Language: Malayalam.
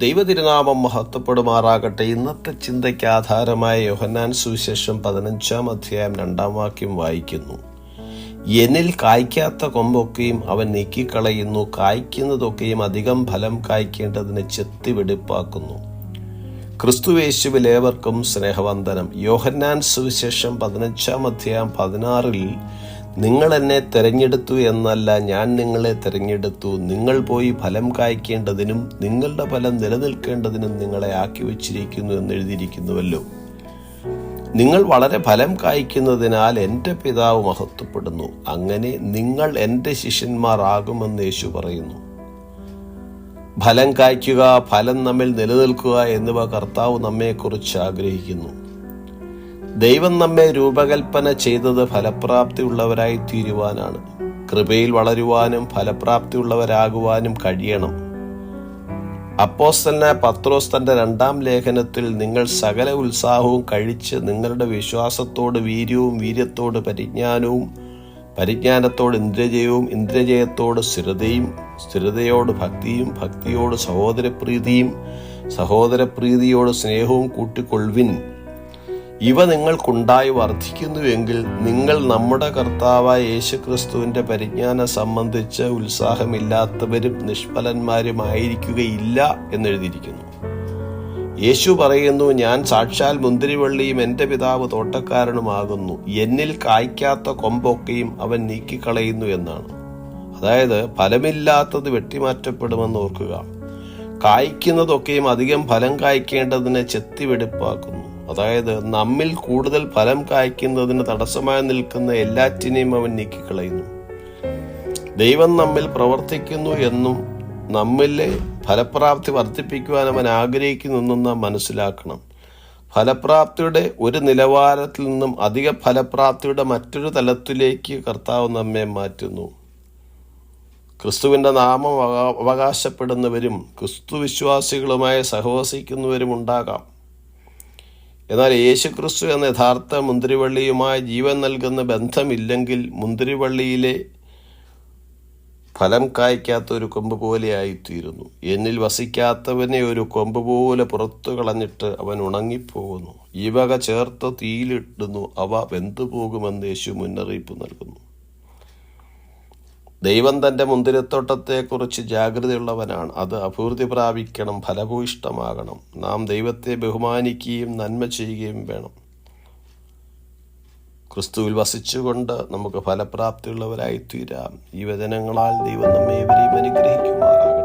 ദൈവതിരുനാമം മഹത്വപ്പെടുമാറാകട്ടെ. ഇന്നത്തെ ചിന്തയ്ക്ക് ആധാരമായ യോഹന്നാൻ സുവിശേഷം പതിനഞ്ചാം അധ്യായം രണ്ടാം വാക്യം വായിക്കുന്നു. എന്നിൽ കായ്ക്കാത്ത കൊമ്പൊക്കെയും അവൻ നീക്കിക്കളയുന്നു. കായ്ക്കുന്നതൊക്കെയും അധികം ഫലം കായ്ക്കേണ്ടതിന് ചെത്തി വെടിപ്പാക്കുന്നു. ക്രിസ്തുവേശുവിലേവർക്കും സ്നേഹവന്ദനം. യോഹന്നാൻ സുവിശേഷം പതിനഞ്ചാം അധ്യായം പതിനാറിൽ നിങ്ങൾ എന്നെ തിരഞ്ഞെടുത്തു എന്നല്ല ഞാൻ നിങ്ങളെ തിരഞ്ഞെടുത്തു. നിങ്ങൾ പോയി ഫലം കായ്ക്കേണ്ടതിനും നിങ്ങളുടെ ഫലം നിലനിൽക്കേണ്ടതിനും നിങ്ങളെ ആക്കി വച്ചിരിക്കുന്നു എന്ന് എഴുതിയിരിക്കുന്നുവല്ലോ നിങ്ങൾ വളരെ ഫലം കായ്ക്കുന്നതിനാൽ എന്റെ പിതാവ് മഹത്വപ്പെടുന്നു. അങ്ങനെ നിങ്ങൾ എന്റെ ശിഷ്യന്മാർ ആകുമെന്ന് യേശു പറയുന്നു. ഫലം കായ്ക്കുക ഫലം നമ്മിൽ നിലനിൽക്കുക എന്നിവ കർത്താവ് നമ്മെക്കുറിച്ച് ആഗ്രഹിക്കുന്നു. ദൈവം നമ്മെ രൂപകൽപ്പന ചെയ്തത് ഫലപ്രാപ്തിയുള്ളവരായി തീരുവാനാണ്. കൃപയിൽ വളരുവാനും ഫലപ്രാപ്തി ഫലപ്രാപ്തിയുള്ളവരാകുവാനും കഴിയണം. അപ്പോസ്തലനായ പത്രോസ് തന്റെ രണ്ടാം ലേഖനത്തിൽ നിങ്ങൾ സകല ഉത്സാഹവും കഴിച്ച് നിങ്ങളുടെ വിശ്വാസത്തോട് വീര്യവും വീര്യത്തോട് പരിജ്ഞാനവും പരിജ്ഞാനത്തോട് ഇന്ദ്രജയവും ഇന്ദ്രജയത്തോട് സ്ഥിരതയും സ്ഥിരതയോട് ഭക്തിയും ഭക്തിയോട് സഹോദരപ്രീതിയും സഹോദരപ്രീതിയോട് സ്നേഹവും കൂട്ടിക്കൊള്ളുവിൻ. ഇവ നിങ്ങൾക്കുണ്ടായി വർദ്ധിക്കുന്നുവെങ്കിൽ നിങ്ങൾ നമ്മുടെ കർത്താവായ യേശുക്രിസ്തുവിന്റെ പരിജ്ഞാനം സംബന്ധിച്ച് ഉത്സാഹമില്ലാത്തവരും നിഷ്ഫലന്മാരുമായിരിക്കുകയില്ല എന്നെഴുതിയിരിക്കുന്നു. യേശു പറയുന്നു ഞാൻ സാക്ഷാൽ മുന്തിരിവള്ളിയും എന്റെ പിതാവ് തോട്ടക്കാരനുമാകുന്നു. എന്നിൽ കായ്ക്കാത്ത കൊമ്പൊക്കെയും അവൻ നീക്കിക്കളയുന്നു എന്നാണ്. അതായത് ഫലമില്ലാത്തത് വെട്ടിമാറ്റപ്പെടുമെന്ന് ഓർക്കുക. കായ്ക്കുന്നതൊക്കെയും അധികം ഫലം കായ്ക്കേണ്ടതിനെ ചെത്തിവെടുപ്പാക്കുന്നു. അതായത് നമ്മിൽ കൂടുതൽ ഫലം കായ്ക്കുന്നതിന് തടസ്സമായി നിൽക്കുന്ന എല്ലാറ്റിനെയും അവൻ നീക്കിക്കളയുന്നു. ദൈവം നമ്മിൽ പ്രവർത്തിക്കുന്നു എന്നും നമ്മിലെ ഫലപ്രാപ്തി വർദ്ധിപ്പിക്കുവാൻ അവൻ ആഗ്രഹിക്കുന്നെന്നും നാം മനസ്സിലാക്കണം. ഫലപ്രാപ്തിയുടെ ഒരു നിലവാരത്തിൽ നിന്നും അധിക ഫലപ്രാപ്തിയുടെ മറ്റൊരു തലത്തിലേക്ക് കർത്താവ് നമ്മെ മാറ്റുന്നു. ക്രിസ്തുവിന്റെ നാമം അവകാ- അവകാശപ്പെടുന്നവരും ക്രിസ്തു വിശ്വാസികളുമായി സഹവസിക്കുന്നവരും ഉണ്ടാകാം. എന്നാൽ യേശുക്രിസ്തു എന്ന യഥാർത്ഥ മുന്തിരിവള്ളിയുമായി ജീവൻ നൽകുന്ന ബന്ധമില്ലെങ്കിൽ മുന്തിരിവള്ളിയിലെ ഫലം കായ്ക്കാത്ത ഒരു കൊമ്പ് പോലെയായിത്തീരുന്നു. എന്നിൽ വസിക്കാത്തവനെ ഒരു കൊമ്പ് പോലെ പുറത്തു കളഞ്ഞിട്ട് അവൻ ഉണങ്ങിപ്പോകുന്നു. ഈ വക ചേർത്ത് തീയിലിടുന്നു അവ വെന്തുപോകുമെന്ന് യേശു മുന്നറിയിപ്പ് നൽകുന്നു. ദൈവം തന്റെ മുന്തിരിത്തോട്ടത്തെക്കുറിച്ച് ജാഗ്രതയുള്ളവനാണ്. അത് അഭിവൃദ്ധി പ്രാപിക്കണം ഫലഭൂയിഷ്ടമാകണം നാം ദൈവത്തെ ബഹുമാനിക്കുകയും നന്മ ചെയ്യുകയും വേണം. ക്രിസ്തുവിൽ വസിച്ചുകൊണ്ട് നമുക്ക് ഫലപ്രാപ്തിയുള്ളവരായി തീരാം ഈ വചനങ്ങളാൽ ദൈവം നമ്മെ ഇവരെയും us.